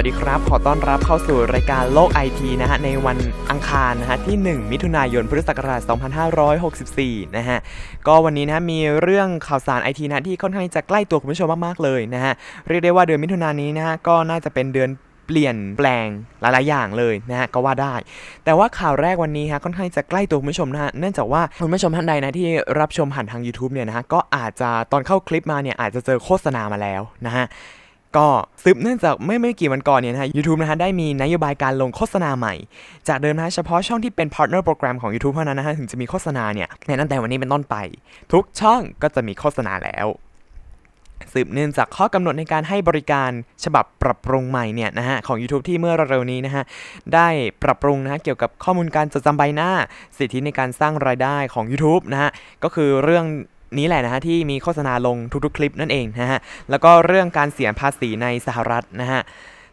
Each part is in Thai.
วัสดีครับ ขอต้อนรับเข้าสู่รายการโลกไอทีนะฮะในวันอังคารนะฮะที่ 1 มิถุนายนพุทธศักราช 2564 นะฮะก็วันนี้นะมีเรื่องข่าวสารไอทีนะฮะที่ค่อนข้างจะใกล้ตัวคุณผู้ชมมากๆเลยนะฮะเรียกได้ว่าเดือนมิถุนายนนี้นะฮะก็น่าจะเป็นเดือนเปลี่ยนแปลงหลาย ๆ อย่างเลยนะฮะก็ว่าได้ แต่ว่าข่าวแรกวันนี้ฮะค่อนข้างจะใกล้ตัวคุณผู้ชมนะฮะเนื่องจากว่าคุณผู้ชมท่านใดนะที่รับชมผ่านทาง YouTube เนี่ยนะฮะก็อาจจะตอนเข้าคลิปมาเนี่ยอาจจะเจอโฆษณามาแล้วนะฮะ ก็สืบเนื่องจากไม่ไม่กี่วันก่อนเนี่ยนะฮะ YouTube นะฮะได้มีนโยบายการลงโฆษณาใหม่ จากเดิมนะฮะเฉพาะช่องที่เป็น partner program ของ YouTube เท่านั้นนะฮะถึงจะมีโฆษณาเนี่ยในตั้งแต่วันนี้เป็นต้นไป ทุกช่องก็จะมีโฆษณาแล้วสืบเนื่องจากข้อกำหนดในการให้บริการฉบับปรับปรุงใหม่เนี่ยนะฮะของ YouTube ที่เมื่อเร็วๆนี้นะฮะได้ปรับปรุงนะฮะเกี่ยวกับข้อมูลการจดจำใบหน้า สิทธิในการสร้างรายได้ของ YouTube นะฮะก็คือเรื่อง นี้แหละนะฮะที่มีโฆษณาลงทุกๆคลิปนั่นเองนะฮะแล้วก็เรื่องการเสียภาษีในสหรัฐนะฮะ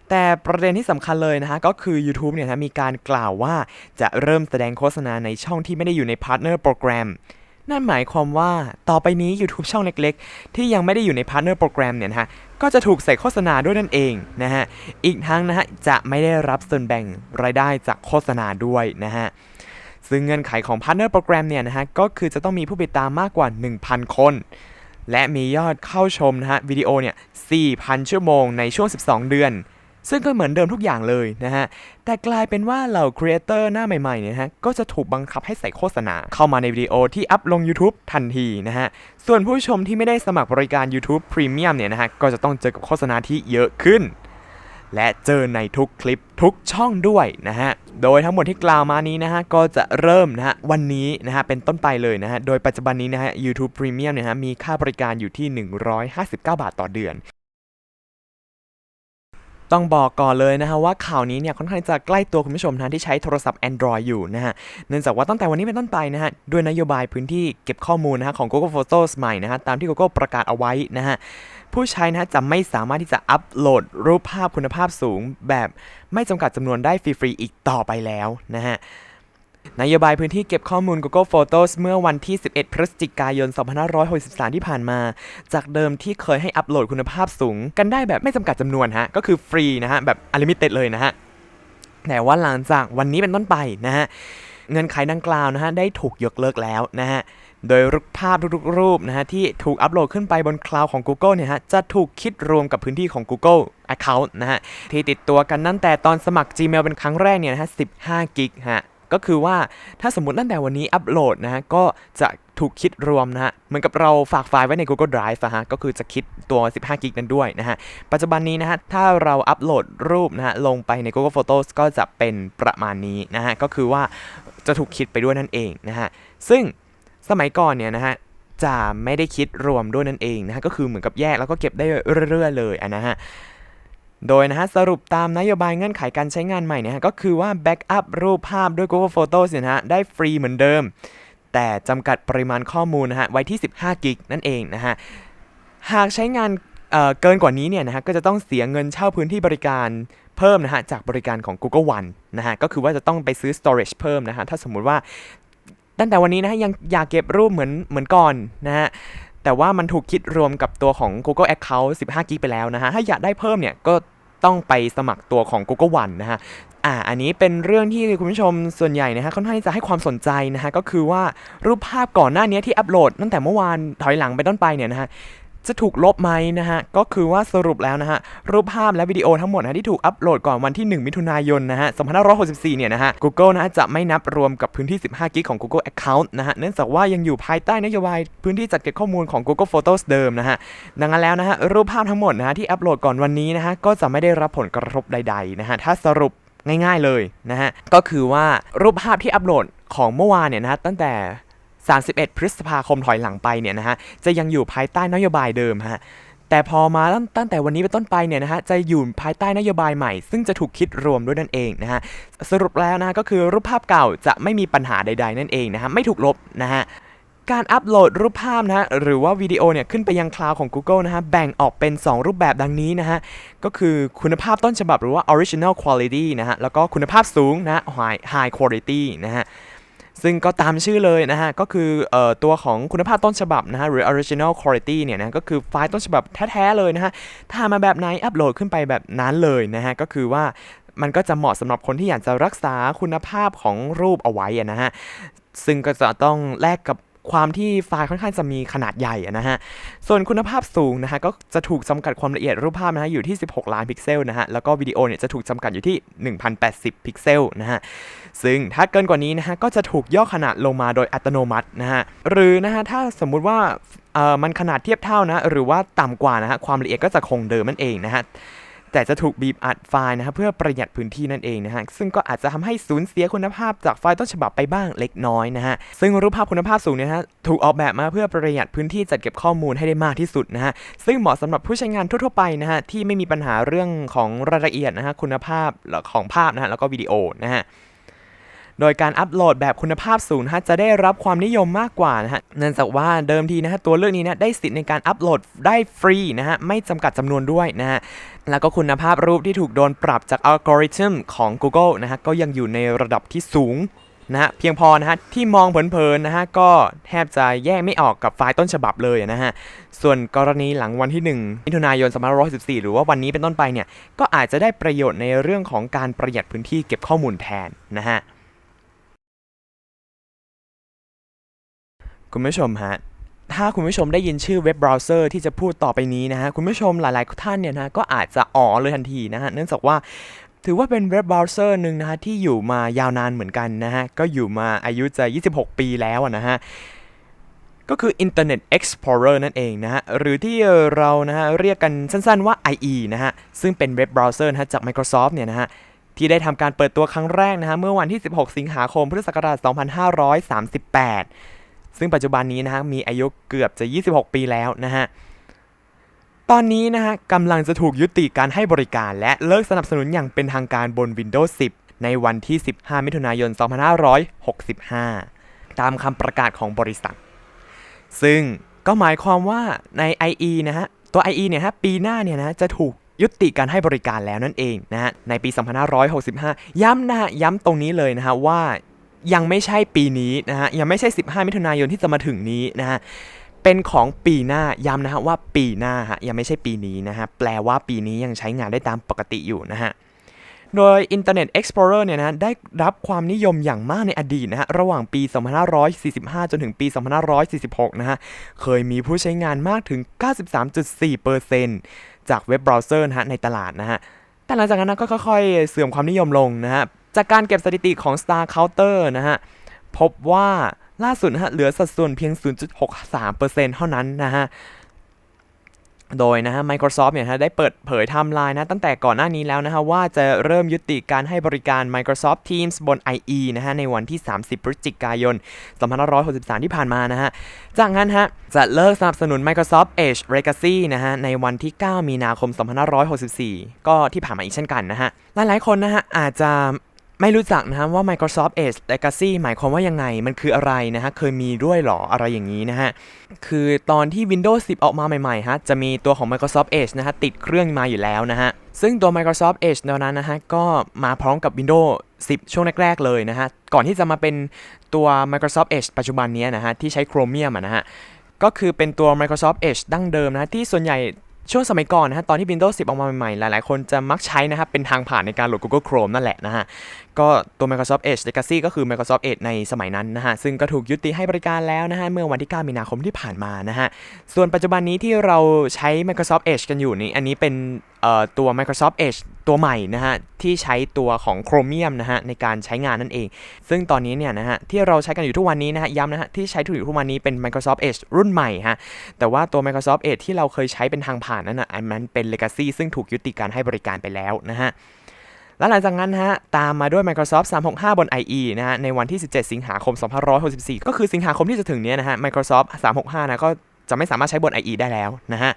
แต่ประเด็นที่สำคัญเลยนะฮะก็คือ YouTube เนี่ยนะฮะมีการกล่าวว่าจะเริ่มแสดงโฆษณาในช่องที่ไม่ได้อยู่ใน Partner Program นั่นหมายความว่าต่อไปนี้ YouTube ช่องเล็กๆ ที่ยังไม่ได้อยู่ใน Partner Program เนี่ยนะฮะก็จะถูกใส่โฆษณาด้วยนั่นเองนะฮะอีกทั้งนะฮะจะไม่ได้รับส่วนแบ่งรายได้จากโฆษณาด้วยนะฮะ ซึ่งเงื่อนไขของ Partner Program เนี่ยนะฮะก็คือจะต้องมีผู้ติดตามมากกว่า 1,000 คน และมียอดเข้าชมนะฮะวิดีโอเนี่ย 4,000 ชั่วโมงในช่วง 12 เดือน ซึ่งก็เหมือนเดิมทุกอย่างเลยนะฮะ แต่กลายเป็นว่าเหล่าครีเอเตอร์หน้าใหม่ๆเนี่ยฮะก็จะถูกบังคับให้ใส่โฆษณาเข้ามาในวิดีโอที่อัพลง YouTube ทันทีนะฮะ ส่วนผู้ชมที่ไม่ได้สมัครบริการ YouTube Premium เนี่ยนะฮะก็จะต้องเจอกับโฆษณาที่เยอะขึ้น และเจอในทุกคลิปทุกช่องด้วยนะฮะ โดยทั้งหมดที่กล่าวมานี้นะฮะ ก็จะเริ่มนะฮะ วันนี้นะฮะ เป็นต้นไปเลยนะฮะ โดยปัจจุบันนี้นะฮะ YouTube Premium เนี่ยฮะ มีค่าบริการอยู่ที่ 159 บาทต่อเดือน ต้องบอกก่อนเลยนะฮะว่าข่าวนี้เนี่ยค่อนข้างจะใกล้ตัวคุณผู้ชมนะที่ใช้โทรศัพท์ Android อยู่นะฮะ เนื่องจากว่าตั้งแต่วันนี้เป็นต้นไปนะฮะ ด้วยนโยบายพื้นที่เก็บข้อมูลนะฮะของ Google Photos ใหม่นะฮะตามที่ Google ประกาศเอาไว้นะฮะ ผู้ใช้นะฮะจะไม่สามารถที่จะอัปโหลดรูปภาพคุณภาพสูง แบบไม่จำกัดจำนวนได้ฟรีๆอีกต่อไปแล้วนะฮะนโยบายพื้นที่เก็บข้อมูล Google Photos เมื่อวันที่ 11 พฤศจิกายน 2563 ที่ผ่านมา จากเดิมที่เคยให้อัปโหลดคุณภาพสูง กันได้แบบไม่จำกัดจำนวนฮะ ก็คือฟรีนะฮะ แบบอลิมิเต็ดเลยนะฮะ แต่ว่าหลังจากวันนี้เป็นต้นไปนะฮะ เงินไขดังกล่าวนะฮะ ได้ถูกยกเลิกแล้วนะฮะ โดยรูปภาพทุกๆ รูปนะฮะที่ถูกอัปโหลดขึ้นไปบนคลาวด์ของ Google เนี่ยฮะจะถูกคิดรวมกับพื้นที่ของ Google Account นะฮะที่ติดตัวกันตั้งแต่ตอนสมัคร Gmail เป็นครั้งแรกเนี่ยนะฮะ15กิกฮะก็คือว่าถ้าสมมติตั้งแต่วันนี้อัปโหลดนะฮะก็จะถูกคิดรวมนะฮะ เหมือนกับเราฝากไฟล์ไว้ใน Google Drive อะฮะ ก็คือจะคิดตัว 15 กิกนั้นด้วยนะฮะ ปัจจุบันนี้นะฮะ ถ้าเราอัปโหลดรูปนะฮะ ลงไปใน Google Photos ก็จะเป็นประมาณนี้นะฮะ ก็คือว่าจะถูกคิดไปด้วยนั่นเองนะฮะ ซึ่ง สมัยก่อนเนี่ยนะฮะจะไม่ได้คิดรวมด้วยนั่นเองนะฮะก็คือเหมือนกับแยกแล้วก็เก็บได้เรื่อยๆเลยนะฮะโดยนะฮะสรุปตามนโยบายเงื่อนไขการใช้งานใหม่เนี่ยฮะก็คือว่าแบ็กอัพรูปภาพด้วย Google Photos เนี่ยนะฮะได้ฟรีเหมือนเดิม แต่จำกัดปริมาณข้อมูลนะฮะไว้ที่ 15 กิกนั่นเองนะฮะหากใช้งานเเกินกว่านี้เนี่ยนะฮะก็จะต้องเสียเงินเช่าพื้นที่บริการเพิ่มนะฮะจากบริการของ Google One นะฮะก็คือว่าจะต้องไปซื้อ storage เพิ่มนะฮะถ้าสมมุติว่า ตั้งแต่วันนี้นะฮะยังอยากเก็บรูปเหมือนเหมือนก่อนนะฮะแต่ว่ามันถูกคิดรวมกับตัวของ Google Account 15กิกไปแล้วนะฮะถ้าอยากได้เพิ่มเนี่ยก็ต้องไปสมัครตัวของ Google One นะฮะอ่าอันนี้เป็นเรื่องที่คุณผู้ชมส่วนใหญ่นะฮะค่อนข้างจะให้ความสนใจนะฮะก็คือว่ารูปภาพก่อนหน้านี้ที่อัปโหลดตั้งแต่เมื่อวานถอยหลังไปต้นไปเนี่ยนะฮะ จะถูกลบไหมนะฮะ ก็คือว่าสรุปแล้วนะฮะ รูปภาพและวิดีโอทั้งหมดนะที่ถูกอัปโหลดก่อนวันที่ 1 มิถุนายนนะฮะ 2564 เนี่ยนะฮะ Google นะฮะจะไม่นับรวมกับพื้นที่ 15 กิกของ Google Account นะฮะ เนื่องจากว่ายังอยู่ภายใต้นโยบายพื้นที่จัดเก็บข้อมูลของ Google Photos เดิมนะฮะ ดังนั้นแล้วนะฮะ รูปภาพทั้งหมดนะฮะที่อัปโหลดก่อนวันนี้นะฮะ ก็จะไม่ได้รับผลกระทบใดๆนะฮะ ถ้าสรุปง่ายๆเลยนะฮะ ก็คือว่ารูปภาพที่อัปโหลดของเมื่อวานเนี่ยนะตั้งแต่ 31 พฤษภาคมถอยหลังไปเนี่ยนะฮะจะยังอยู่ภายใต้นโยบายเดิมฮะแต่พอมาตั้งแต่วันนี้เป็นต้นไปเนี่ยนะฮะจะอยู่ภายใต้นโยบายใหม่ ซึ่งจะถูกคิดรวมด้วยนั่นเองนะฮะสรุปแล้วนะะก็คือรูปภาพเก่าจะไม่มีปัญหาใด ๆ นั่นเองนะฮะไม่ถูกลบนะฮะการอัปโหลดรูปภาพนะฮะหรือว่าวิดีโอเนี่ยขึ้นไปยังคลาวของ Google นะฮะแบ่งออกเป็น 2 รูปแบบดังนี้นะฮะก็คือคุณภาพต้นฉบับหรือว่า original quality นะฮะแล้วก็คุณภาพสูงนะฮะ high high quality นะฮะ ซึ่งก็ตามชื่อเลยนะฮะ ก็คือออตัวของคุณภาพต้นฉบับนะฮะ หรือ original quality เนี่ยนะก็คือไฟล์ต้นฉบับแท้ ๆ เลยนะฮะถ้ามาแบบไหนอัปโหลดขึ้นไปแบบนั้นเลยนะฮะ ก็คือว่ามันก็จะเหมาะสำหรับคนที่อยากจะรักษาคุณภาพของรูปเอาไว้นะฮะ ซึ่งก็จะต้องแลกกับความที่ไฟล์ค่อนข้างจะมีขนาดใหญ่นะฮะ ส่วนคุณภาพสูงนะฮะก็จะถูกจำกัดความละเอียดรูปภาพนะฮะอยู่ที่ 16 ล้านพิกเซลนะฮะ แล้วก็วิดีโอเนี่ยจะถูกจำกัดอยู่ที่ 1080 พิกเซลนะฮะ ซึ่งถ้าเกินกว่านี้นะฮะก็จะถูกย่อขนาดลงมาโดยอัตโนมัตินะฮะหรือนะฮะถ้าสมมุติว่าเอ่อมันขนาดเทียบเท่านะหรือว่าต่ำกว่านะฮะความละเอียดก็จะคงเดิมนั่นเองนะฮะแต่จะถูกบีบอัดไฟล์นะฮะเพื่อประหยัดพื้นที่นั่นเองนะฮะซึ่งก็อาจจะทำให้สูญเสียคุณภาพจากไฟล์ต้นฉบับไปบ้างเล็กน้อยนะฮะซึ่งรูปภาพคุณภาพสูงเนี่ยนะฮะถูกออกแบบมาเพื่อประหยัดพื้นที่จัดเก็บข้อมูลให้ได้มากที่สุดนะฮะซึ่งเหมาะสำหรับผู้ใช้งานทั่วๆไปนะฮะที่ไม่มีปัญหาเรื่องของรายละเอียดนะฮะคุณภาพของภาพนะฮะแล้วก็วิดีโอนะฮะ โดยการอัปโหลดแบบคุณภาพสูงนะฮะจะได้รับความนิยมมากกว่านะฮะเนื่องจากว่าเดิมทีนะฮะตัวเลือกนี้นะได้สิทธิ์ในการอัปโหลดได้ฟรีนะฮะไม่จำกัดจำนวนด้วยนะฮะแล้วก็คุณภาพรูปที่ถูกโดนปรับจากอัลกอริทึมของ Google นะฮะก็ยังอยู่ในระดับที่สูงนะฮะเพียงพอนะฮะที่มองเผินๆนะฮะก็แทบจะแยกไม่ออกกับไฟล์ต้นฉบับเลยนะฮะส่วนกรณีหลังวันที่1มิถุนายน2514หรือว่าวันนี้เป็นต้นไปเนี่ยก็อาจจะได้ประโยชน์ในเรื่องของการประหยัดพื้นที่เก็บข้อมูลแทนนะฮะ คุณผู้ชมฮะถ้าคุณผู้ชมได้ยินชื่อเว็บเบราว์เซอร์ที่จะพูดต่อไปนี้นะฮะ คุณผู้ชมหลายๆท่านเนี่ยนะก็อาจจะอ๋อเลยทันทีนะฮะ เนื่องจากว่าถือว่าเป็นเว็บเบราว์เซอร์หนึ่งนะฮะ ที่อยู่มายาวนานเหมือนกันนะฮะ ก็อยู่มาอายุจะ 26 ปีแล้วนะฮะ ก็คือ Internet Explorer นั่นเองนะฮะ หรือที่เรานะฮะ เรียกกันสั้นๆว่า IE นะฮะ ซึ่งเป็นเว็บเบราว์เซอร์นะฮะจาก Microsoft เนี่ยนะฮะที่ได้ทำการเปิดตัวครั้งแรกนะฮะเมื่อวันที่ 16 สิงหาคมพุทธศักราช 2538 ซึ่งปัจจุบันนี้นะฮะมีอายุเกือบจะ 26 ปีแล้วนะฮะตอนนี้นะฮะกำลังจะถูกยุติการให้บริการ และเลิกสนับสนุนอย่างเป็นทางการบน Windows 10 ในวันที่ 15 มิถุนายน 2565 ตามคำประกาศของบริษัท ซึ่งก็หมายความว่าใน IE นะฮะตัว IE เนี่ยฮะปีหน้าเนี่ยนะจะถูกยุติการให้บริการแล้วนั่นเองนะฮะในปี 2565 ย้ำนะฮะย้ำตรงนี้เลยนะฮะว่า ยังไม่ใช่ปีนี้นะฮะยังไม่ใช่ 15 มิถุนายนที่จะมาถึงนี้นะฮะเป็นของปีหน้าย้ำนะฮะว่าปีหน้าฮะยังไม่ใช่ปีนี้นะฮะแปลว่าปีนี้ยังใช้งานได้ตามปกติอยู่นะฮะโดย Internet Explorer เนี่ยนะได้รับความนิยมอย่างมากในอดีตนะฮะระหว่างปี 2545 จนถึงปี 2546 นะฮะเคยมีผู้ใช้งานมากถึง 93.4%จากเว็บเบราว์เซอร์นะฮะในตลาดนะฮะแต่หลังจากนั้นก็ค่อยๆ เสื่อมความนิยมลงนะฮะ จากการเก็บสถิติของ Star Counter นะฮะ พบว่าล่าสุดนะฮะเหลือสัดส่วนเพียง 0.63%เท่านั้นนะฮะ โดยนะฮะ Microsoft เนี่ยนะฮะได้เปิดเผยไทม์ไลน์นะตั้งแต่ก่อนหน้านี้แล้วนะฮะ ว่าจะเริ่มยุติการให้บริการ Microsoft Teams บน IE นะฮะ ในวันที่ 30 พฤศจิกายน 2563 ที่ผ่านมานะฮะ จากนั้นฮะ จะเลิกสนับสนุน Microsoft Edge Legacy นะฮะ ในวันที่ 9 มีนาคม 2564 ก็ที่ผ่านมาอีกเช่นกันนะฮะ หลายๆ คนนะฮะอาจจะ ไม่รู้จักนะฮะว่า Microsoft Edge Legacy หมายความว่ายังไง มันคืออะไรนะฮะ เคยมีด้วยหรอ อะไรอย่างนี้นะฮะ คือตอนที่ Windows 10 ออกมาใหม่ๆฮะ จะมีตัวของ Microsoft Edge นะฮะ ติดเครื่องมาอยู่แล้วนะฮะ ซึ่งตัว Microsoft Edge ตอนนั้นนะฮะ ก็มาพร้อมกับ Windows 10 ช่วงแรก ๆ เลยนะฮะ ก่อนที่จะมาเป็นตัว Microsoft Edge ปัจจุบันนี้นะฮะ ที่ใช้ Chromium นะฮะ ก็คือเป็นตัว Microsoft Edge ดั้งเดิมนะฮะที่ส่วนใหญ่ช่วงสมัยก่อนนะฮะตอนที่ Windows 10 ออกมาใหม่ๆ หลายๆ คนจะมักใช้นะครับเป็นทางผ่านในการโหลด Google Chrome นั่นแหละนะฮะ ก็ตัว Microsoft Edge Legacy ก็คือ Microsoft Edge ในสมัยนั้นนะฮะ ซึ่งก็ถูกยุติให้บริการแล้วนะฮะ เมื่อวันที่ 9 มีนาคมที่ผ่านมานะฮะ ส่วนปัจจุบันนี้ที่เราใช้ Microsoft Edge กันอยู่นี่ อันนี้เป็นตัว Microsoft Edge ตัวใหม่นะฮะ ที่ใช้ตัวของ Chromium นะฮะ ในการใช้งานนั่นเอง ซึ่งตอนนี้เนี่ยนะฮะ ที่เราใช้กันอยู่ทุกวันนี้นะฮะ ย้ำนะฮะ ที่ใช้อยู่ทุกวันนี้เป็น Microsoft Edge รุ่นใหม่ฮะ แต่ว่าตัว Microsoft Edge ที่เราเคยใช้เป็นทางผ่านนั้นนะอันนั้นเป็น Legacy ซึ่งถูกยุติการให้บริการไปแล้วนะฮะ และหลังจากนั้นฮะตามมาด้วย Microsoft 365 บน IE นะฮะในวันที่ 17 สิงหาคม 2564 ก็คือสิงหาคมที่จะถึงเนี้ยนะฮะ Microsoft 365 นะก็จะไม่สามารถใช้บน IE ได้แล้วนะฮะ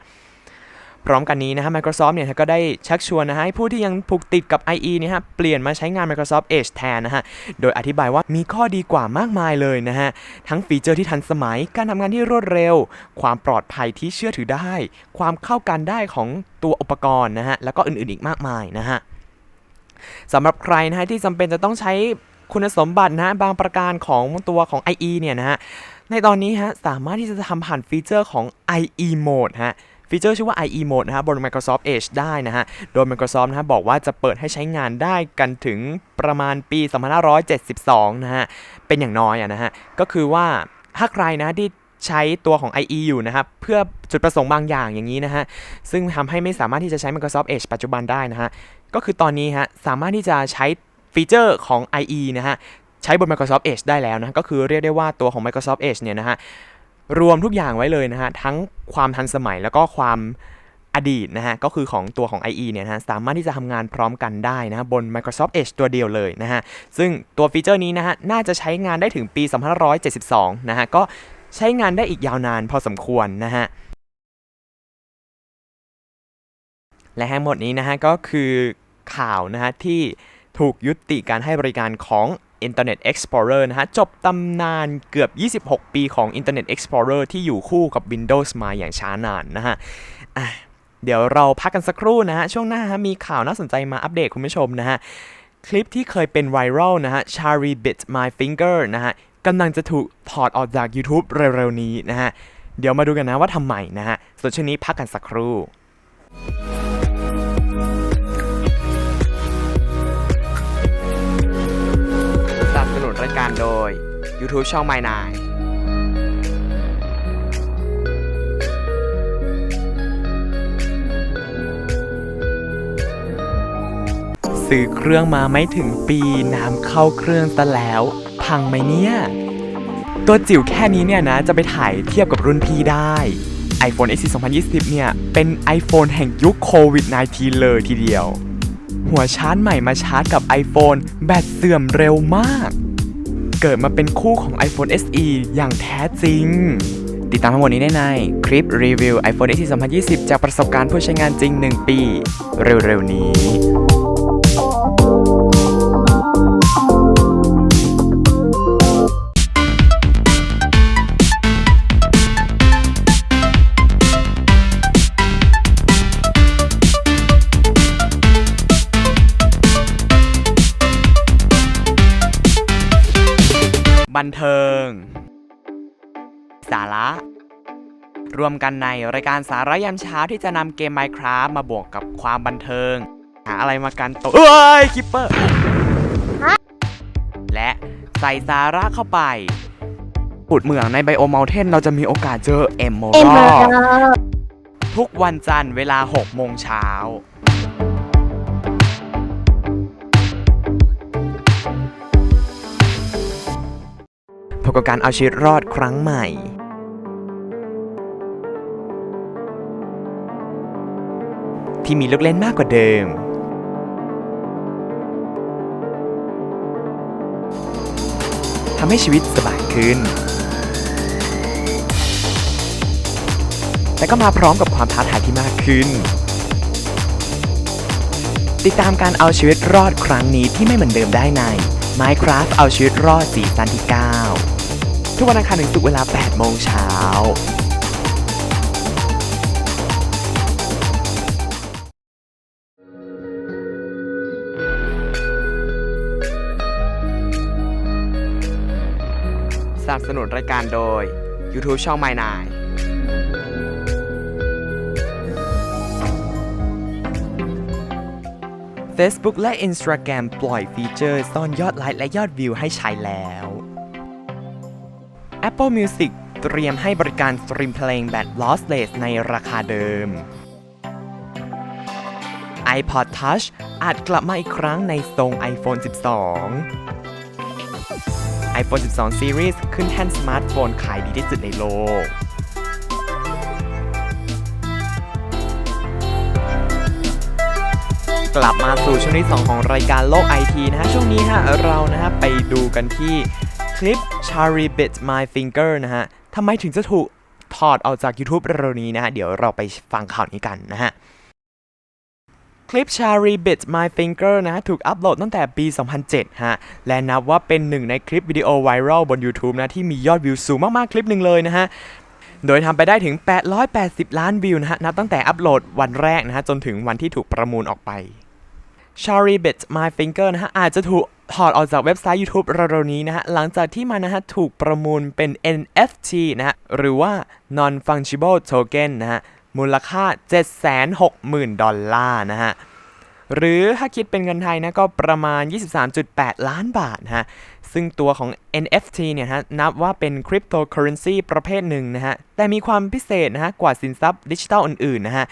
พร้อมกันนี้นะฮะ Microsoft เนี่ยก็ได้ชักชวนนะฮะให้ผู้ที่ยังผูกติดกับ IE เนี่ยฮะเปลี่ยนมาใช้งาน Microsoft Edge แทนนะฮะ โดยอธิบายว่ามีข้อดีกว่ามากมายเลยนะฮะ ทั้งฟีเจอร์ที่ทันสมัย การทำงานที่รวดเร็ว ความปลอดภัยที่เชื่อถือได้ ความเข้ากันได้ของตัวอุปกรณ์นะฮะ แล้วก็อื่นๆอีกมากมายนะฮะ สำหรับใครนะฮะที่จำเป็นจะต้องใช้คุณสมบัตินะบางประการของตัวของ IE เนี่ยนะฮะในตอนนี้ฮะสามารถที่จะทำผ่านฟีเจอร์ของ IE Mode ฮะฟีเจอร์ชื่อว่า IE Mode นะฮะบน Microsoft Edge ได้นะฮะ โดย Microsoft นะฮะบอกว่าจะเปิดให้ใช้งานได้กันถึงประมาณปี 2572 นะฮะ เป็นอย่างน้อยอะนะฮะ ก็คือว่าถ้าใครนะที่ ใช้ตัวของ IE อยู่นะครับ เพื่อจุดประสงค์บางอย่างอย่างนี้นะฮะ ซึ่งทำให้ไม่สามารถที่จะใช้ Microsoft Edge ปัจจุบันได้นะฮะ ก็คือตอนนี้ฮะ สามารถที่จะใช้ฟีเจอร์ของ IE นะฮะ ใช้บน Microsoft Edge ได้แล้วนะ ก็คือเรียกได้ว่าตัวของ Microsoft Edge เนี่ยนะฮะ รวมทุกอย่างไว้เลยนะฮะ ทั้งความทันสมัยแล้วก็ความอดีตนะฮะ ก็คือของตัวของ IE เนี่ยนะฮะ สามารถที่จะทำงานพร้อมกันได้นะฮะบน Microsoft Edge ตัวเดียวเลยนะฮะ ซึ่งตัวฟีเจอร์นี้นะฮะ น่าจะใช้งานได้ถึงปี 2572 นะฮะ ก็ ใช้งานได้อีกยาวนานพอสมควรนะฮะและทั้งหมดนี้นะฮะก็คือข่าวนะฮะที่ถูกยุติการให้บริการของ Internet Explorer นะฮะจบตำนานเกือบ 26 ปีของ Internet Explorer ที่อยู่คู่กับ Windows มาอย่างช้านานนะฮะเดี๋ยวเราพักกันสักครู่นะฮะ ช่วงหน้าฮะมีข่าวน่าสนใจมาอัปเดตคุณผู้ชมนะฮะ คลิปที่เคยเป็นไวรัลนะฮะ Shari Bit My Finger นะฮะ กำลังจะถูกถอดออกจาก YouTube เร็วๆนี้นะฮะ เดี๋ยวมาดูกันนะว่าทำไมนะฮะ ส่วนช่วงนี้พักกันสักครู่สนับสนุนรายการโดย YouTube ช่อง My Nine ซื้อเครื่องมาไม่ถึงปีน้ำเข้าเครื่องซะแล้ว พังไหมเนี่ย ตัวจิ๋วแค่นี้เนี่ยนะ จะไปถ่ายเทียบกับรุ่นพี่ได้ iPhone SE 2020 เนี่ย เป็น iPhone แห่งยุคโควิด -19 เลยทีเดียว หัวชาร์จใหม่มาชาร์จกับ iPhone แบตเสื่อมเร็วมาก เกิดมาเป็นคู่ของ iPhone SE อย่างแท้จริง ติดตามทั้งหมดนี้ได้ในคลิปรีวิว iPhone SE 2020 จากประสบการณ์ผู้ใช้งานจริง 1 ปี เร็วๆนี้ เทิง สาระ รวมกันในรายการสาระยามเช้าที่จะนำเกม Minecraft มาบวกกับความบันเทิง หาอะไรมากันโตวเอ้ยคิปเปอร์ และใส่สาระเข้าไปขุดเหมืองในไบโอม u ลเทนเราจะมีโอกาสเจอเอมโมเอ็มรเบออร์ทุกวันจันทร์เวลา6โมงเช้า กับการเอาชีวิตรอดครั้งใหม่ที่มีลูกเล่นมากกว่าเดิม ทำให้ชีวิตสบายขึ้นแต่ก็มาพร้อมกับความท้าทายที่มากขึ้น ติดตามการเอาชีวิตรอดครั้งนี้ที่ไม่เหมือนเดิมได้ใน Minecraft เอาชีวิตรอดซีซั่นที่ 9 ทุกวันอังคารถึงศุกร์เวลา 8 โมงเช้าสนับสนุนรายการโดย YouTube ช่อง My Nine Facebook และ Instagram ปล่อยฟีเจอร์ซ่อนยอดไลค์และยอดวิวให้ใช้แล้ว Apple Music เตรียมให้บริการสตรีมเพลงแบบ lossless ในราคาเดิม iPod Touch อาจกลับมาอีกครั้งในทรง iPhone 12 iPhone 12 Series ขึ้นแท่นสมาร์ทโฟนขายดีที่สุดในโลกกลับมาสู่ช่วงที่ 2 ของรายการโลกไอทีนะฮะ ช่วงนี้ฮะเรานะฮะไปดูกันที่ คลิป Chari Bit My Finger นะฮะทำไมถึงจะถูกถอดออกจาก YouTube เร็วนี้นะฮะ เดี๋ยวเราไปฟังข่าวนี้กันนะฮะ คลิป Chari Bit My Finger นะฮะ ถูกอัปโหลดตั้งแต่ปี 2007 ฮะ และนับว่าเป็นหนึ่งในคลิปวิดีโอไวรัลบน YouTube นะ ที่มียอดวิวสูงมาก ๆ คลิปหนึ่งเลยนะฮะโดยทำไปได้ถึง 880 ล้านวิวนะฮะ นับตั้งแต่อัปโหลดวันแรกนะฮะ จนถึงวันที่ถูกประมูลออกไป Shari Bit My Finger นะฮะ อาจจะถูก ถอดออกจากเว็บไซต์ YouTube เร็วๆนี้นะฮะ หลังจากที่มันนะฮะถูกประมูลเป็น NFT นะฮะ หรือว่า non fungible token นะฮะ มูลค่า 760,000 ดอลลาร์นะฮะ หรือถ้าคิดเป็นเงินไทยนะก็ประมาณ 23.8 ล้านบาทนะฮะ ซึ่งตัวของ NFT เนี่ยนะฮะนับว่าเป็นคริปโตเคอเรนซีประเภทหนึ่งนะฮะ แต่มีความพิเศษนะฮะกว่าสินทรัพย์ดิจิทัลอื่นๆนะฮะ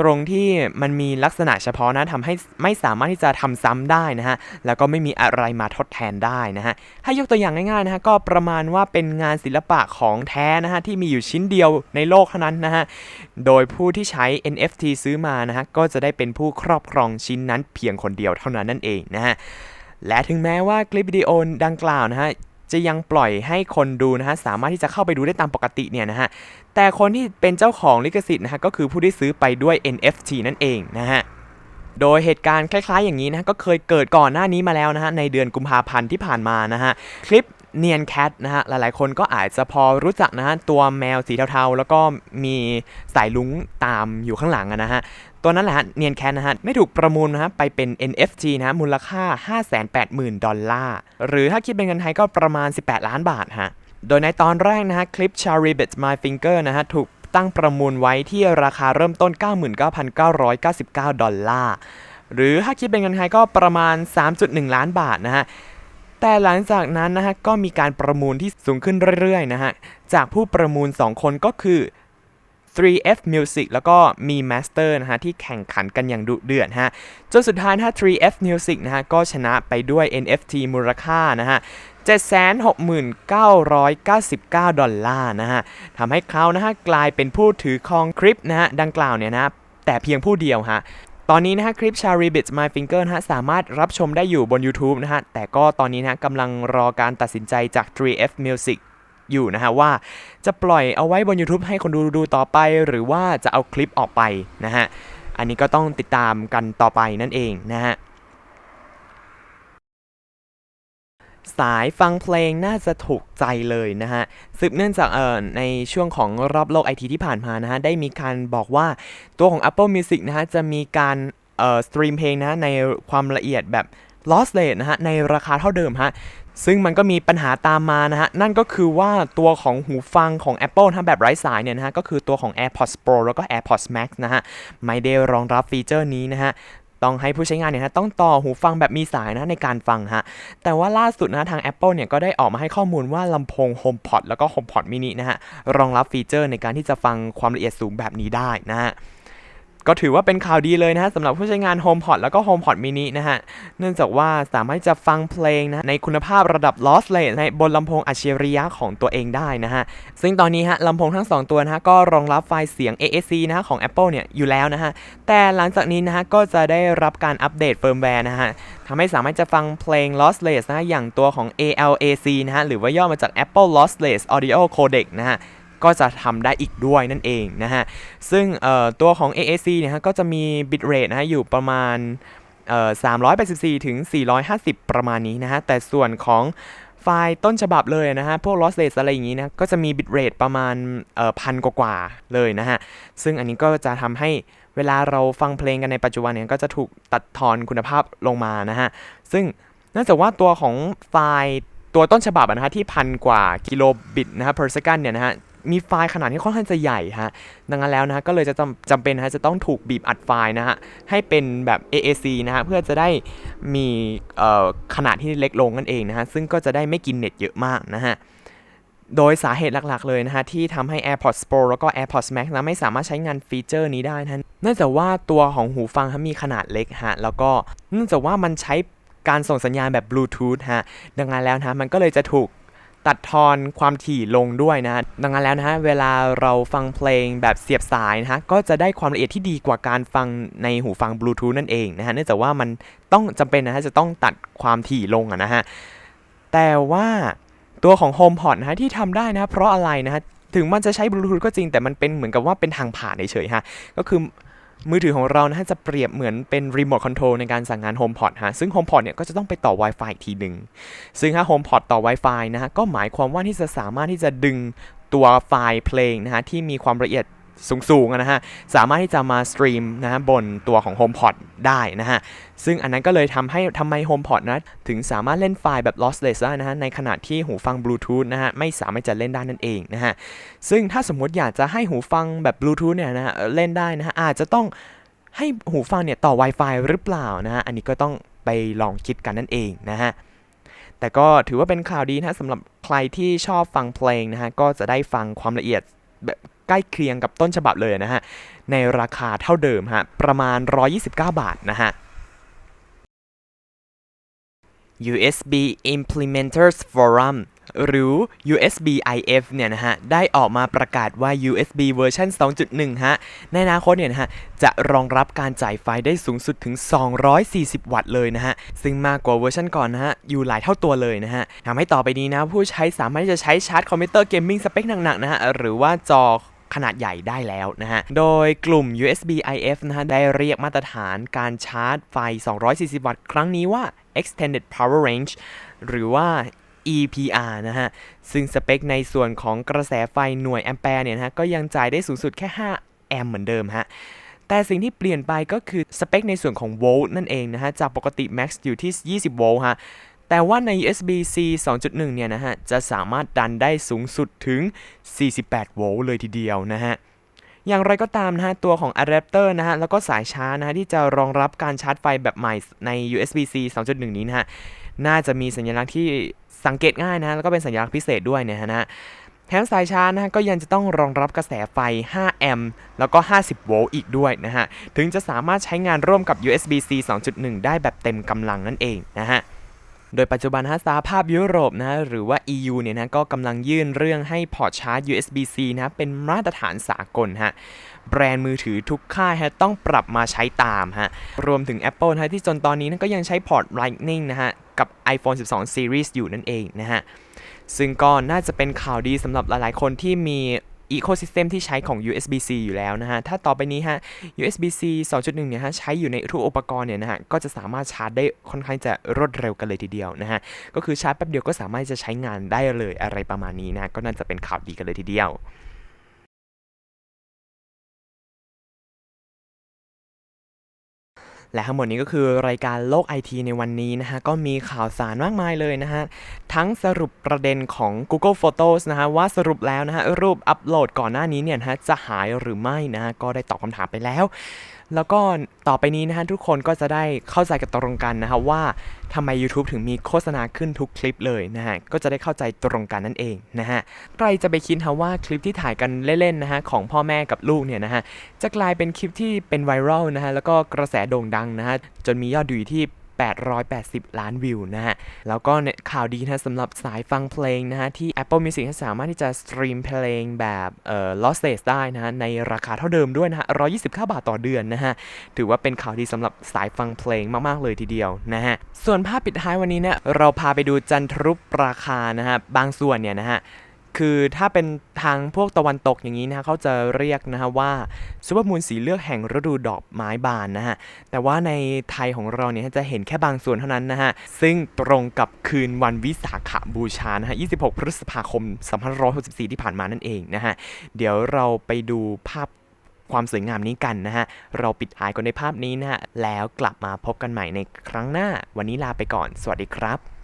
ตรงที่มันมีลักษณะเฉพาะนะทำให้ไม่สามารถที่จะทำซ้ำได้นะฮะ แล้วก็ไม่มีอะไรมาทดแทนได้นะฮะ ให้ยกตัวอย่างง่ายๆนะฮะก็ประมาณว่าเป็นงานศิลปะของแท้นะฮะที่มีอยู่ชิ้นเดียวในโลกเท่านั้นนะฮะ โดยผู้ที่ใช้ NFT ซื้อมานะฮะก็จะได้เป็นผู้ครอบครองชิ้นนั้นเพียงคนเดียวเท่านั้นนั่นเองนะฮะ และถึงแม้ว่าคลิปวิดีโอดังกล่าวนะฮะจะยังปล่อยให้คนดูนะฮะสามารถที่จะเข้าไปดูได้ตามปกติเนี่ยนะฮะแต่คนที่เป็นเจ้าของลิขสิทธิ์นะฮะก็คือผู้ที่ซื้อไปด้วย NFT นั่นเองนะฮะโดยเหตุการณ์คล้ายๆ อย่างนี้นะก็เคยเกิดก่อนหน้านี้มาแล้วนะฮะในเดือนกุมภาพันธ์ที่ผ่านมานะฮะคลิปเนียนแคทนะฮะหลายๆ คนก็อาจจะพอรู้จักนะฮะตัวแมวสีเทาๆ แล้วก็มีสายลุงตามอยู่ข้างหลังนะฮะ ตัวนั้นแหละฮะเนียนแคทนะฮะไม่ถูกประมูลนะฮะไปเป็น NFT นะฮะมูลค่า 580,000 ดอลลาร์ หรือถ้าคิดเป็นเงินไทยก็ประมาณ 18 ล้านบาทฮะโดยในตอนแรกนะฮะคลิป Charlie Bits My Finger นะฮะถูกตั้งประมูลไว้ที่ราคาเริ่มต้น 99,999 ดอลลาร์ หรือถ้าคิดเป็นเงินไทยก็ประมาณ 3.1 ล้านบาทนะฮะแต่หลังจากนั้นนะฮะก็มีการประมูลที่สูงขึ้นเรื่อยๆนะฮะจากผู้ประมูล 2 คนก็คือ 3F Music แล้วก็มี Master นะฮะที่แข่งขันกันอย่างดุเดือดฮะจนสุดท้ายนะฮะ 3F Music นะฮะก็ชนะไปด้วย NFT มูลค่านะฮะ769,999 ดอลลาร์นะฮะทำให้เขานะฮะกลายเป็นผู้ถือครองคลิปนะฮะดังกล่าวเนี่ยนะแต่เพียงผู้เดียวฮะตอนนี้นะฮะคลิป Charlie Bits My Finger นะฮะสามารถรับชมได้อยู่บน YouTube นะฮะแต่ก็ตอนนี้นะฮะกำลังรอการตัดสินใจจาก 3F Music อยู่นะฮะว่าจะปล่อยเอาไว้บน YouTube ให้คนดูดูต่อไป หรือว่าจะเอาคลิปออกไปนะฮะอันนี้ก็ต้องติดตามกันต่อไปนั่นเองนะฮะสายฟังเพลงน่าจะถูกใจเลยนะฮะสืบเนื่องจากเอ่อในช่วงของรอบโลกไอทีที่ผ่านมานะฮะได้มีการบอกว่าตัวของ Apple Music นะฮะจะมีการเอ่อสตรีมเพลงนะในความละเอียดแบบ lossless นะฮะในราคาเท่าเดิมฮะ ซึ่งมันก็มีปัญหาตามมานะฮะ นั่นก็คือว่าตัวของหูฟังของ Apple นะแบบไร้สายเนี่ยนะฮะ ก็คือตัวของ AirPods Pro แล้วก็ AirPods Max นะฮะ ไม่ได้รองรับฟีเจอร์นี้นะฮะต้องให้ผู้ใช้งานเนี่ยนะต้องต่อหูฟังแบบมีสายนะในการฟังฮะ แต่ว่าล่าสุดนะทาง Apple เนี่ยก็ได้ออกมาให้ข้อมูลว่าลำโพง HomePod แล้วก็ HomePod mini นะฮะรองรับฟีเจอร์ในการที่จะฟังความละเอียดสูงแบบนี้ได้นะฮะ ก็ถือว่าเป็นข่าวดีเลยนะฮะสำหรับผู้ใช้งาน HomePod แล้วก็ HomePod mini นะฮะ เนื่องจากว่าสามารถจะฟังเพลงนะในคุณภาพระดับ lossless ในบนลำโพงอัจฉริยะของตัวเองได้นะฮะ ซึ่งตอนนี้ฮะลำโพงทั้ง 2 ตัวนะฮะก็รองรับไฟล์เสียง AAC นะฮะของ Apple เนี่ยอยู่แล้วนะฮะ แต่หลังจากนี้นะฮะก็จะได้รับการอัปเดตเฟิร์มแวร์นะฮะทำให้สามารถจะฟังเพลง lossless นะะอย่างตัวของ ALAC นะฮะหรือว่าย่อมาจาก Apple Lossless Audio Codec นะฮะ ก็จะทำได้อีกด้วยนั่นเองนะฮะ ซึ่งตัวของ AAC เนี่ยฮะก็จะมี bitrate นะฮะอยู่ประมาณเอ่อ384 ถึง 450 ประมาณนี้นะฮะ แต่ส่วนของไฟล์ต้นฉบับเลยนะฮะ พวก lossless อะไรอย่างนี้นะ ก็จะมี bitrate ประมาณพันกว่าๆเลยนะฮะ ซึ่งอันนี้ก็จะทำให้เวลาเราฟังเพลงกันในปัจจุบันเนี่ยก็จะถูกตัดทอนคุณภาพลงมานะฮะ ซึ่งเนื่องจากว่าตัวของไฟล์ตัวต้นฉบับนะฮะที่พันกว่ากิโลบิตนะฮะ per second เนี่ยนะฮะ มีไฟล์ขนาดที่ค่อนข้างจะใหญ่ฮะ ดังนั้นแล้วนะฮะก็เลยจะจำจำเป็นนะฮะจะต้องถูกบีบอัดไฟล์นะฮะให้เป็นแบบ AAC นะฮะเพื่อจะได้มีขนาดที่เล็กลงนั่นเองนะฮะซึ่งก็จะได้ไม่กินเน็ตเยอะมากนะฮะโดยสาเหตุหลักๆเลยนะฮะที่ทำให้ AirPods Pro แล้วก็ AirPods Max นะไม่สามารถใช้งานฟีเจอร์นี้ได้นะเนื่องจากว่าตัวของหูฟังมีขนาดเล็กฮะแล้วก็เนื่องจากว่ามันใช้การส่งสัญญาณแบบบลูทูธฮะดังนั้นแล้วนะมันก็เลยจะถูก ตัดทอนความถี่ลงด้วยนะ ดังนั้นแล้วนะฮะเวลาเราฟังเพลงแบบเสียบสายนะฮะก็จะได้ความละเอียดที่ดีกว่าการฟังในหูฟังบลูทูธนั่นเองนะฮะเนื่องจากว่ามันต้องจำเป็นนะฮะจะต้องตัดความถี่ลงนะฮะแต่ว่าตัวของ HomePod นะฮะที่ทำได้นะฮะเพราะอะไรนะฮะถึงมันจะใช้บลูทูธก็จริงแต่มันเป็นเหมือนกับว่าเป็นทางผ่านเฉยๆฮะก็คือ มือถือของเรานะฮะจะเปรียบเหมือนเป็นรีโมทคอนโทรลในการสั่งงาน HomePod ฮะซึ่ง HomePod เนี่ยก็จะต้องไปต่อ Wi-Fi อีกทีหนึ่งซึ่งถ้า HomePod ต่อ Wi-Fi นะฮะก็หมายความว่าที่จะสามารถที่จะดึงตัวไฟล์เพลงนะฮะที่มีความละเอียด สูงๆอะนะฮะ สามารถที่จะมาสตรีมนะฮะบนตัวของ HomePod ได้นะฮะ ซึ่งอันนั้นก็เลยทำให้ทำไม HomePod นะ ถึงสามารถเล่นไฟล์แบบ lossless ได้นะฮะ ในขณะที่หูฟัง Bluetooth นะฮะ ไม่สามารถจะเล่นได้นั่นเองนะฮะ ซึ่งถ้าสมมติอยากจะให้หูฟังแบบ Bluetooth เนี่ยนะฮะ เล่นได้นะฮะ อาจจะต้องให้หูฟังเนี่ยต่อ Wi-Fi หรือเปล่านะฮะ อันนี้ก็ต้องไปลองคิดกันนั่นเองนะฮะแต่ก็ถือว่าเป็นข่าวดีนะฮะสำหรับใครที่ชอบฟังเพลงนะฮะก็จะได้ฟังความละเอียดแบบ ใกล้เคียงกับต้นฉบับเลยนะฮะ ในราคาเท่าเดิมฮะ ประมาณ 129 บาทนะฮะ USB Implementers Forum หรือ USB IF เนี่ยนะฮะ ได้ออกมาประกาศว่า USB เวอร์ชัน2.1 ฮะ ในอนาคตเนี่ยนะฮะ จะรองรับการจ่ายไฟได้สูงสุดถึง 240 วัตต์เลยนะฮะ ซึ่งมากกว่าเวอร์ชันก่อนนะฮะ อยู่หลายเท่าตัวเลยนะฮะทำให้ต่อไปนี้นะ ผู้ใช้สามารถจะใช้ชาร์จคอมพิวเตอร์เกมมิ่งสเปคหนักๆนะฮะ หรือว่าจอ ขนาดใหญ่ได้แล้วนะฮะ โดยกลุ่ม USB IF นะฮะ ได้เรียกมาตรฐานการชาร์จไฟ 240 วัตต์ครั้งนี้ว่า Extended Power Range หรือว่า EPR นะฮะ ซึ่งสเปคในส่วนของกระแสไฟหน่วยแอมแปร์เนี่ยนะฮะ ก็ยังจ่ายได้สูงสุดแค่ 5 แอมป์เหมือนเดิมฮะแต่สิ่งที่เปลี่ยนไปก็คือสเปคในส่วนของโวลต์นั่นเองนะฮะ จากปกติ max อยู่ที่ 20 โวลต์ฮะ แต่ว่าใน USB-C 2.1 เนี่ยนะฮะ จะสามารถดันได้สูงสุดถึง 48 โวลต์เลยทีเดียวนะฮะ อย่างไรก็ตามนะฮะ ตัวของอะแดปเตอร์นะฮะ แล้วก็สายชาร์จนะฮะ ที่จะรองรับการชาร์จไฟแบบใหม่ใน USB-C 2.1 นี้นะฮะ น่าจะมีสัญลักษณ์ที่สังเกตง่ายนะฮะ แล้วก็เป็นสัญลักษณ์พิเศษด้วยเนี่ยนะฮะแถมสายชาร์จนะฮะก็ยังจะต้องรองรับกระแสไฟ 5 แอมป์แล้วก็ 50 โวลต์อีกด้วยนะฮะ ถึงจะสามารถใช้งานร่วมกับ USB-C 2.1 ได้แบบเต็มกำลังนั่นเองนะฮะ โดยปัจจุบันฮะสหภาพยุโรปนะหรือว่า EU เนี่ยนะก็กำลังยื่นเรื่องให้พอร์ตชาร์จ USB-C นะเป็นมาตรฐานสากลฮะแบรนด์มือถือทุกค่ายฮะต้องปรับมาใช้ตามฮะรวมถึง Apple นะฮะที่จนตอนนี้นะก็ยังใช้พอร์ต Lightning นะฮะกับ iPhone 12 Series อยู่นั่นเองนะฮะซึ่งก็น่าจะเป็นข่าวดีสำหรับหลายๆ คนที่มี อีโค y ิสเต็มที่ใช้ของ USB-C อยู่แล้วนะฮะ ถ้าต่อไปนี้ฮะ USB-C 2.1 เนี่ยฮะ ใช้อยู่ในทุกอุปกรณ์เนี่ยนะฮะ ก็จะสามารถชาร์จได้ค่อนข้างจะรวดเร็วกันเลยทีเดียวนะฮะ ก็คือชาร์จแป๊บเดียวก็สามารถจะใช้งานได้เลยอะไรประมาณนี้นะ ก็น่าจะเป็นข่าวดีกันเลยทีเดียว และทั้งหมดนี้ก็คือรายการโลกไอทีในวันนี้นะฮะ ก็มีข่าวสารมากมายเลยนะฮะ ทั้งสรุปประเด็นของ Google Photos นะฮะ ว่าสรุปแล้วนะฮะ รูปอัปโหลดก่อนหน้านี้เนี่ยนะฮะ จะหายหรือไม่นะฮะ ก็ได้ตอบคำถามไปแล้ว แล้วก็ต่อไปนี้นะฮะทุกคนก็จะได้เข้าใจกันตรงกันนะฮะว่าทำไม YouTube ถึงมีโฆษณาขึ้นทุกคลิปเลยนะฮะก็จะได้เข้าใจตรงกันนั่นเองนะฮะใครจะไปคิดฮะว่าคลิปที่ถ่ายกันเล่นๆนะฮะของพ่อแม่กับลูกเนี่ยนะฮะจะกลายเป็นคลิปที่เป็นไวรัลนะฮะแล้วก็กระแสโด่งดังนะฮะจนมียอดดูที่ 880 ล้านวิวนะฮะ แล้วก็เนี่ยข่าวดีนะสำหรับสายฟังเพลงนะฮะ ที่ Apple Music สามารถที่จะสตรีมเพลงแบบเอ่อ lossless ได้นะฮะ ในราคาเท่าเดิมด้วยนะฮะ 129 บาทต่อเดือนนะฮะ ถือว่าเป็นข่าวดีสำหรับสายฟังเพลงมาก ๆ เลยทีเดียวนะฮะ ส่วนภาพปิดท้ายวันนี้เนี่ยเราพาไปดูจันทรุปราคานะฮะบางส่วนเนี่ยนะฮะ คือถ้าเป็นทางพวกตะวันตกอย่างนี้นะฮะเขาจะเรียกนะฮะว่าซุปเปอร์มูนสีเลือกแห่งฤดูดอกไม้บานนะฮะ แต่ว่าในไทยของเราเนี่ยจะเห็นแค่บางส่วนเท่านั้นนะฮะ ซึ่งตรงกับคืนวันวิสาขบูชานะฮะ 26 พฤษภาคม 2564 ที่ผ่านมานั่นเองนะฮะ เดี๋ยวเราไปดูภาพความสวยงามนี้กันนะฮะ เราปิดท้ายกันในภาพนี้นะฮะ แล้วกลับมาพบกันใหม่ในครั้งหน้า วันนี้ลาไปก่อน สวัสดีครับ